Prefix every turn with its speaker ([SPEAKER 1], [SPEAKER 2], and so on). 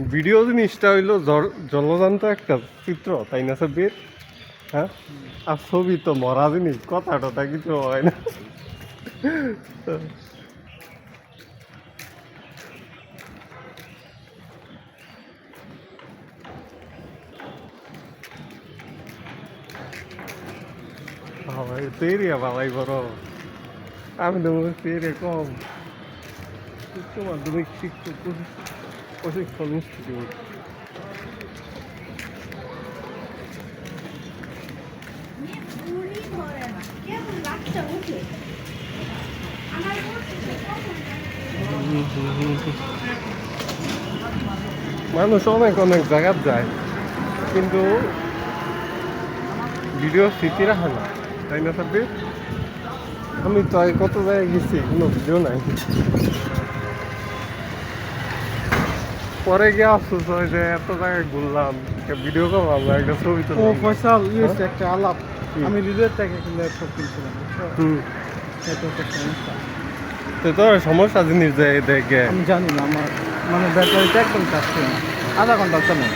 [SPEAKER 1] Video জিনিসটা হইল জল- জলজান্ত একটা চিত্র, তাই না সাব্বির হ্যাঁ? আর ছবি তো মরা জিনিস কথা টথা কিছু হয় না। এরিয়া বাবাই বড়। আমি তো এরিয়া কম। উচ্চ মাধ্যমিক শিক্ষক প্রশিক্ষণ- ইনস্টিটিউট মানুষ অনেক অনেক জায়গায় যায় কিন্তু ভিডিও স্মৃতি রাখে না তাই না সাব্বির আমি তো কত জায়গায় গেছি, কোনো ভিডিও নাই। পরে গিয়ে আফসোস হয় যে এত জায়গায় ঘুরলাম একটা ভিডিও কল না একটা ছবি তো
[SPEAKER 2] ও
[SPEAKER 1] হ্যাঁ?
[SPEAKER 2] একটা আলাপ। আমি হৃদয়ের থেকে একটা ল্যাপটপ কিনছিলাম বুঝছ? এটা একটা সমস্যা।
[SPEAKER 1] তো তোর সমস্যা জিনিস যায় দেখে
[SPEAKER 2] আমি জানি না আমার মানে ব্যাটারিটা একদম চাচ্ছে না। আধা ঘণ্টা চলে